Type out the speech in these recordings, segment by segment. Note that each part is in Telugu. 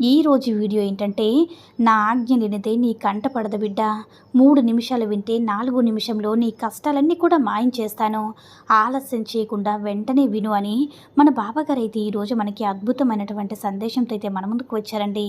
ఈ రోజు వీడియో ఏంటంటే నా ఆజ్ఞ లేనిదే నీ కంట పడదు బిడ్డ. మూడు నిమిషాలు వింటే నాలుగు నిమిషంలో నీ కష్టాలన్నీ కూడా మాయం చేస్తాను. ఆలస్యం చేయకుండా వెంటనే విను అని మన బాబాగారు అయితే ఈరోజు మనకి అద్భుతమైనటువంటి సందేశంతో అయితే మన ముందుకు వచ్చారండి.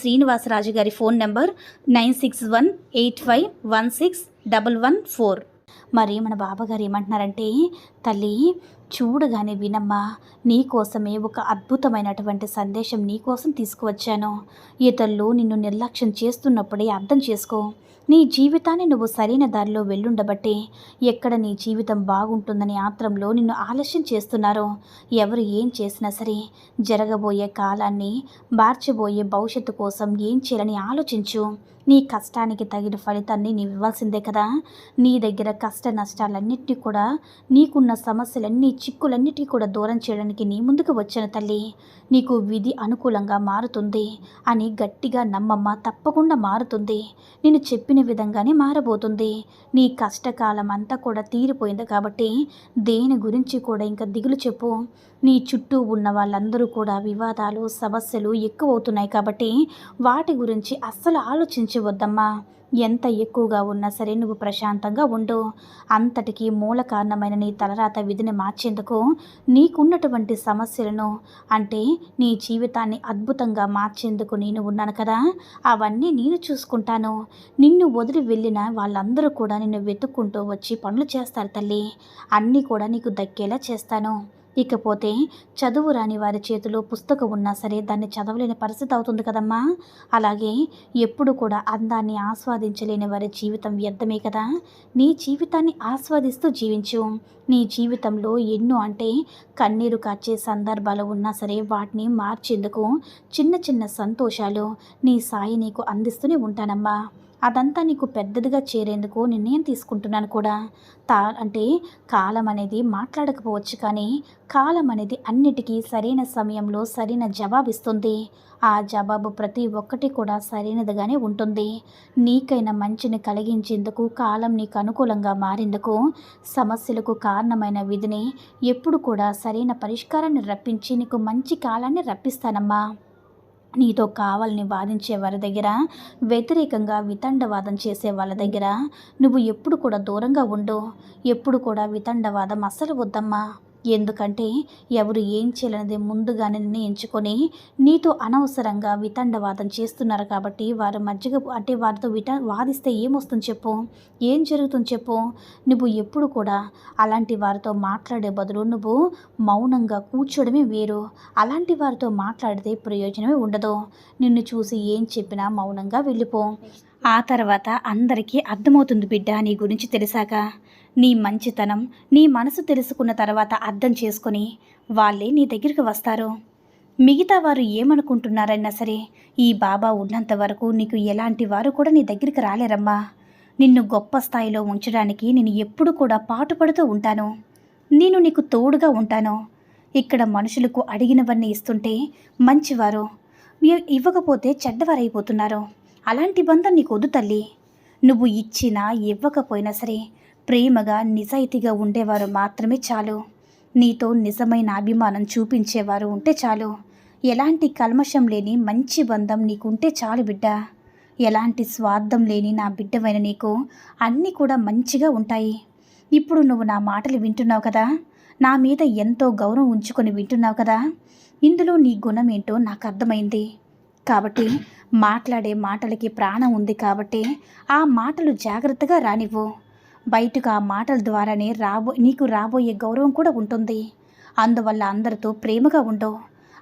శ్రీనివాసరాజు గారి phone number nine six one eight five one six double one four. మరి మన బాబాగారు ఏమంటున్నారంటే తల్లి చూడగానే వినమ్మా నీకోసమే ఒక అద్భుతమైనటువంటి సందేశం నీకోసం తీసుకువచ్చాను. ఇతరులు నిన్ను నిర్లక్ష్యం చేస్తున్నప్పుడే అర్థం చేసుకో. నీ జీవితాన్ని నువ్వు సరైన దారిలో వెళ్ళుండబట్టే ఎక్కడ నీ జీవితం బాగుంటుందని ఆత్రంలో నిన్ను ఆలస్యం చేస్తున్నారో. ఎవరు ఏం చేసినా సరే జరగబోయే కాలాన్ని మార్చబోయే భవిష్యత్తు కోసం ఏం చేయాలని ఆలోచించు. నీ కష్టానికి తగిన ఫలితాన్ని నీవు ఇవ్వాల్సిందే కదా. నీ దగ్గర కష్ట నష్టాలన్నిటినీ కూడా నీకున్న సమస్యలన్నీ చిక్కులన్నిటికీ కూడా దూరం చేయడానికి నీ ముందుకు వచ్చిన తల్లి. నీకు విధి అనుకూలంగా మారుతుంది అని గట్టిగా నమ్మమ్మ తప్పకుండా మారుతుంది. నేను చెప్పిన విధంగానే మారబోతుంది. నీ కష్టకాలం అంతా కూడా తీరిపోయింది కాబట్టి దేని గురించి కూడా ఇంకా దిగులు చెప్పు. నీ చుట్టూ ఉన్న వాళ్ళందరూ కూడా వివాదాలు సమస్యలు ఎక్కువ అవుతున్నాయి కాబట్టి వాటి గురించి అస్సలు ఆలోచించవద్దమ్మా. ఎంత ఎక్కువగా ఉన్నా సరే నువ్వు ప్రశాంతంగా ఉండు. అంతటికీ మూల కారణమైన నీ తలరాత విధిని మార్చేందుకు నీకున్నటువంటి సమస్యలను అంటే నీ జీవితాన్ని అద్భుతంగా మార్చేందుకు నేను ఉన్నాను కదా. అవన్నీ నేను చూసుకుంటాను. నిన్ను వదిలి వెళ్ళిన వాళ్ళందరూ కూడా నిన్ను వెతుక్కుంటూ వచ్చి పనులు చేస్తారు తల్లి. అన్నీ కూడా నీకు దక్కేలా చేస్తాను. ఇకపోతే చదువు రాని వారి చేతిలో పుస్తకం ఉన్నా సరే దాన్ని చదవలేని పరిస్థితి అవుతుంది కదమ్మా. అలాగే ఎప్పుడు కూడా అందాన్ని ఆస్వాదించలేని వారి జీవితం వ్యర్థమే కదా. నీ జీవితాన్ని ఆస్వాదిస్తూ జీవించు. నీ జీవితంలో ఎన్నో అంటే కన్నీరు కాచే సందర్భాలు ఉన్నా సరే వాటిని మార్చేందుకు చిన్న చిన్న సంతోషాలు నీ సాయి నీకు అందిస్తూనే ఉంటానమ్మా. అదంతా నీకు పెద్దదిగా చేరేందుకు నిర్ణయం తీసుకుంటున్నాను కూడా. తా అంటే కాలం అనేది మాట్లాడకపోవచ్చు కానీ కాలం అనేది అన్నిటికీ సరైన సమయంలో సరైన జవాబు ఇస్తుంది ఆ జవాబు ప్రతి ఒక్కటి కూడా సరైనదిగానే ఉంటుంది. నీకైన మంచిని కలిగించేందుకు కాలం నీకు అనుకూలంగా మారేందుకు సమస్యలకు కారణమైన విధిని ఎప్పుడు కూడా సరైన పరిష్కారాన్ని రప్పించి నీకు మంచి కాలాన్ని రప్పిస్తానమ్మా. నీతో కావాలని వాదించే వారి దగ్గర వ్యతిరేకంగా వితండవాదం చేసే వాళ్ళ దగ్గర నువ్వు ఎప్పుడు కూడా దూరంగా ఉండు. ఎప్పుడు కూడా వితండవాదం అస్సలు వద్దమ్మా. ఎందుకంటే ఎవరు ఏం చేయాలనేది ముందుగానే నిర్ణయించుకొని నీతో అనవసరంగా వితండవాదం చేస్తున్నారు కాబట్టి వారు మధ్యగా అంటే వారితో విట వాదిస్తే ఏమొస్తుంది చెప్పు? ఏం జరుగుతుంది చెప్పు? నువ్వు ఎప్పుడు కూడా అలాంటి వారితో మాట్లాడే బదులు నువ్వు మౌనంగా కూర్చోడమే వేరు. అలాంటి వారితో మాట్లాడితే ప్రయోజనమే ఉండదు. నిన్ను చూసి ఏం చెప్పినా మౌనంగా వెళ్ళిపో. ఆ తర్వాత అందరికీ అర్థమవుతుంది బిడ్డ నీ గురించి తెలిసాక. నీ మంచితనం నీ మనసు తెలుసుకున్న తర్వాత అర్థం చేసుకొని వాళ్ళే నీ దగ్గరికి వస్తారు. మిగతా వారు ఏమనుకుంటున్నారైనా సరే ఈ బాబా ఉన్నంత వరకు నీకు ఎలాంటి వారు కూడా నీ దగ్గరికి రాలేరమ్మా. నిన్ను గొప్ప స్థాయిలో ఉంచడానికి నేను ఎప్పుడు కూడా పాటుపడుతూ ఉంటాను. నేను నీకు తోడుగా ఉంటాను. ఇక్కడ మనుషులకు అడిగినవన్నీ ఇస్తుంటే మంచివారు. ఇవ్వకపోతే చెడ్డవారైపోతున్నారు. అలాంటి బంధం నీకు వద్దు తల్లి. నువ్వు ఇచ్చినా ఇవ్వకపోయినా సరే ప్రేమగా నిజాయితీగా ఉండేవారు మాత్రమే చాలు. నీతో నిజమైన అభిమానం చూపించేవారు ఉంటే చాలు. ఎలాంటి కల్మషం లేని మంచి బంధం నీకుంటే చాలు బిడ్డ. ఎలాంటి స్వార్థం లేని నా బిడ్డవైన నీకు అన్నీ కూడా మంచిగా ఉంటాయి. ఇప్పుడు నువ్వు నా మాటలు వింటున్నావు కదా? నా మీద ఎంతో గౌరవం ఉంచుకొని వింటున్నావు కదా? ఇందులో నీ గుణం ఏంటో నాకు అర్థమైంది. కాబట్టి మాట్లాడే మాటలకి ప్రాణం ఉంది కాబట్టి ఆ మాటలు జాగ్రత్తగా రానివ్వు. బయటకు ఆ మాటల ద్వారానే రాబో నీకు రాబోయే గౌరవం కూడా ఉంటుంది. అందువల్ల అందరితో ప్రేమగా ఉండు.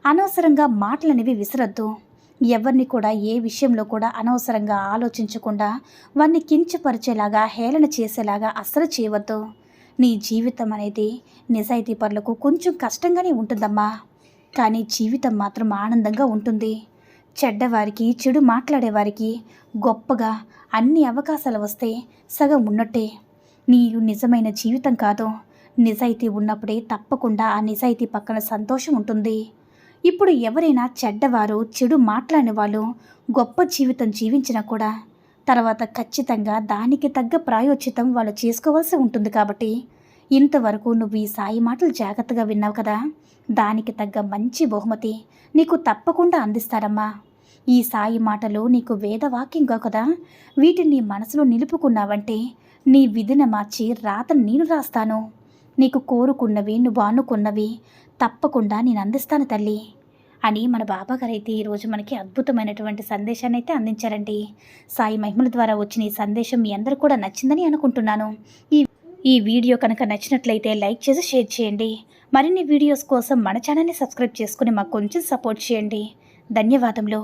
అనవసరంగా మాటలనేవి విసరద్దు. ఎవరిని కూడా ఏ విషయంలో కూడా అనవసరంగా ఆలోచించకుండా వారిని కించపరిచేలాగా హేళన చేసేలాగా అస్సలు చేయవద్దు. నీ జీవితం అనేది నిజాయితీ పరులకు కొంచెం కష్టంగానే ఉంటుందమ్మా. కానీ జీవితం మాత్రం ఆనందంగా ఉంటుంది. చెడ్డవారికి చెడు మాట్లాడేవారికి గొప్పగా అన్ని అవకాశాలు వస్తే సగం ఉన్నట్టే. నీరు నిజమైన జీవితం కాదు. నిజాయితీ ఉన్నప్పుడే తప్పకుండా ఆ నిజాయితీ పక్కన సంతోషం ఉంటుంది. ఇప్పుడు ఎవరైనా చెడ్డవారు చెడు మాట్లాడిన వాళ్ళు గొప్ప జీవితం జీవించినా కూడా తర్వాత ఖచ్చితంగా దానికి తగ్గ ప్రాయోచితం వాళ్ళు చేసుకోవాల్సి ఉంటుంది కాబట్టి ఇంతవరకు నువ్వు ఈ సాయి మాటలు జాగ్రత్తగా విన్నావు కదా. దానికి తగ్గ మంచి బహుమతి నీకు తప్పకుండా అందిస్తారమ్మా. ఈ సాయి మాటలు నీకు వేదవాక్యంగా కదా. వీటిని మనసులో నిలుపుకున్నావంటే నీ విధిన మార్చి రాతను నేను రాస్తాను. నీకు కోరుకున్నవి నువ్వు అనుకున్నవి తప్పకుండా నేను అందిస్తాను తల్లి అని మన బాబాగారు అయితే ఈరోజు మనకి అద్భుతమైనటువంటి సందేశాన్ని అయితే అందించారండి. సాయి మహిమల ద్వారా వచ్చిన ఈ సందేశం మీ అందరూ కూడా నచ్చిందని అనుకుంటున్నాను. ఈ ఈ వీడియో కనుక నచ్చినట్లయితే లైక్ చేసి షేర్ చేయండి. మరిన్ని వీడియోస్ కోసం మన ఛానల్ని సబ్స్క్రైబ్ చేసుకుని మాకు కొంచెం సపోర్ట్ చేయండి. ధన్యవాదములు.